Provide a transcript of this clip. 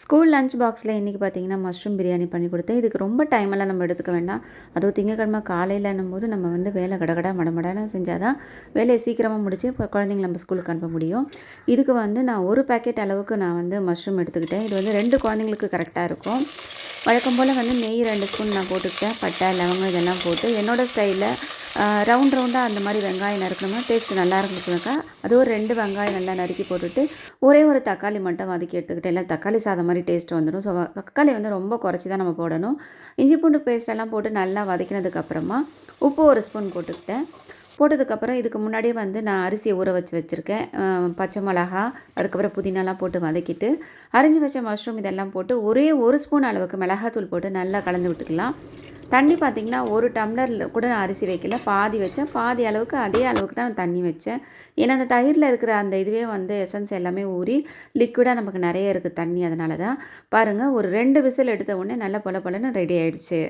School lunch பாக்ஸில் இன்றைக்கி பார்த்தீங்கன்னா மஷ்ரூம் பிரியாணி பண்ணி கொடுத்தேன். இதுக்கு ரொம்ப டைமெல்லாம் நம்ம எடுத்துக்க வேண்டாம். அதுவும் திங்கக்கிழமை காலையிலன்னும் போது நம்ம வந்து வேலை கடகடா மடமடான செஞ்சால் தான் வேலையை சீக்கிரமாக முடிச்சு இப்போ குழந்தைங்கள நம்ம ஸ்கூலுக்கு அனுப்ப முடியும். இதுக்கு வந்து நான் ஒரு பேக்கெட் அளவுக்கு நான் வந்து மஷ்ரூம் எடுத்துக்கிட்டேன். இது வந்து ரெண்டு குழந்தைங்களுக்கு கரெக்டாக இருக்கும். வழக்கம் போல் வந்து நெய் ரெண்டு ஸ்பூன் நான் போட்டுக்கிட்டேன். பட்டை லவங்கம் இதெல்லாம் போட்டு என்னோடய ஸ்டைலில் ரவுண்ட் ரவுண்டாக அந்த மாதிரி வெங்காயம் நறுக்கணுமா டேஸ்ட் நல்லா இருக்குனாக்கா அது ஒரு ரெண்டு வெங்காயம் நல்லா நறுக்கி போட்டுட்டு ஒரே ஒரு தக்காளி மட்டும் வதக்கி எடுத்துக்கிட்டேன் இல்லை தக்காளி சாதம் மாதிரி டேஸ்ட் வந்துடும். ஸோ தக்காளி வந்து ரொம்ப குறைச்சி தான் நம்ம போடணும். இஞ்சி பூண்டு பேஸ்டெல்லாம் போட்டு நல்லா வதக்கினதுக்கப்புறமா உப்பு ஒரு ஸ்பூன் போட்டுக்கிட்டேன். போட்டதுக்கப்புறம் இதுக்கு முன்னாடியே வந்து நான் அரிசியை ஊற வச்சு வச்சுருக்கேன். பச்சை மிளகா அதுக்கப்புறம் புதினாலாம் போட்டு வதக்கிட்டு அரிஞ்சு வச்ச மஷ்ரூம் இதெல்லாம் போட்டு ஒரே ஒரு ஸ்பூன் அளவுக்கு மிளகாத்தூள் போட்டு நல்லா கலந்து விட்டுக்கலாம். தண்ணி பார்த்திங்கன்னா ஒரு டம்ளரில் கூட நான் அரிசி வைக்கல. பாதி வச்சேன். பாதி அளவுக்கு அதே அளவுக்கு தான் நான் தண்ணி வச்சேன். ஏன்னா அந்த தயிரில் இருக்கிற அந்த இதுவே வந்து எசன்ஸ் எல்லாமே ஊறி லிக்விடாக நமக்கு நிறைய இருக்குது தண்ணி. அதனால தான் பாருங்கள் ஒரு ரெண்டு விசில் எடுத்த உடனே நல்லா பொல பொலன்னு ரெடி ஆயிடுச்சு.